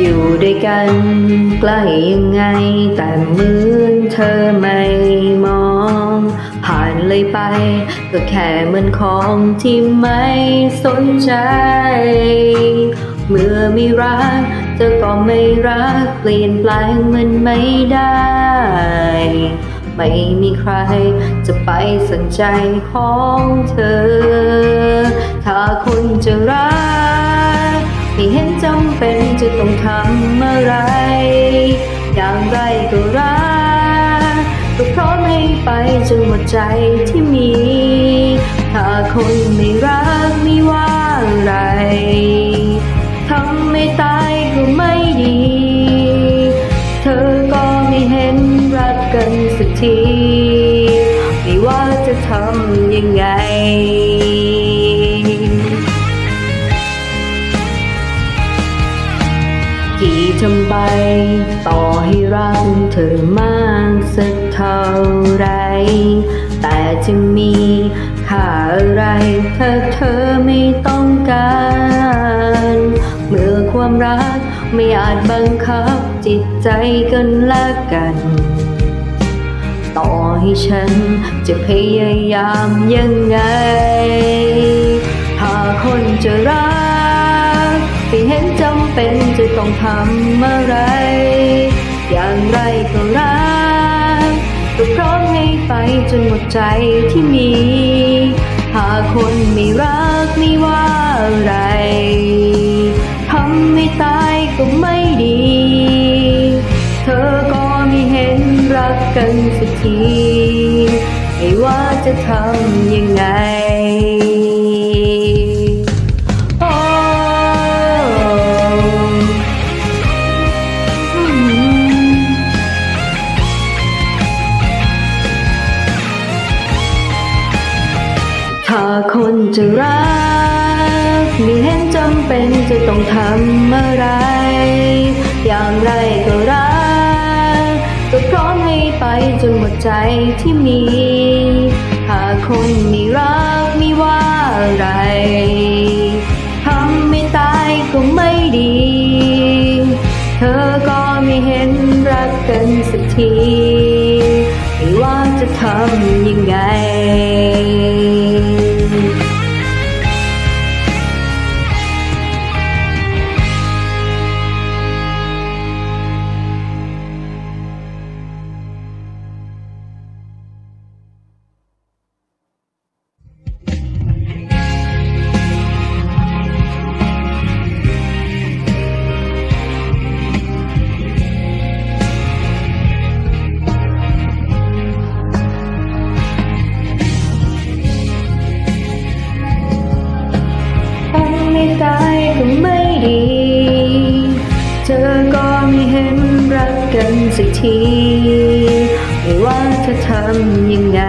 อยู่ด้วยกันใกล้ยังไง แต่เหมือนเธอไม่มอง ผ่านเลยไป ก็แค่เหมือนของที่ไม่สนใจ เมื่อไม่รักเธอก็ไม่รักเปลี่ยนแปลงมันไม่ได้ ไม่มีใครจะไปสนใจของเธอ ต้องทำอะไร อย่างไรก็รักก็พร้อมให้ไปจนหมดใจที่มี ถ้าคนไม่รักไม่ว่าอะไรทำไม่ตายก็ไม่ดี เธอก็ไม่เห็นรักกันสักที ไม่ว่าจะทำยังไง ที่ทำไป ต่อให้รักเธอมากสักเท่าไร แต่จะมีค่าอะไร ถ้าเธอไม่ต้องการ เมื่อความรักไม่อาจบังคับจิตใจกันและกัน ต่อให้ฉันจะพยายามยังไง ถ้าคนจะรัก ห็นจำเป็นจะต้องทำอะไร อย่างไรก็รักก็พร้อมให้ไปจนหมดใจที่มีถ้าคนไม่รักไม่ว่าอะไรทำไม่ตายก็ไม่ดี เธอก็ไม่เห็นรักกันสักที ไม่ว่าจะทำยังไง คนจะรักไม่เห็นจำเป็นจะต้องทำอะไร อย่างไรก็รักก็พร้อมให้ไปจนหมดใจที่มีถ้าคนไม่รักไม่ว่าอะไรทำไม่ตายก็ไม่ดี เธอก็ไม่เห็นรักกันสักทีไม่ว่าจะทำยังไง สักที ไม่ว่าจะทำยังไง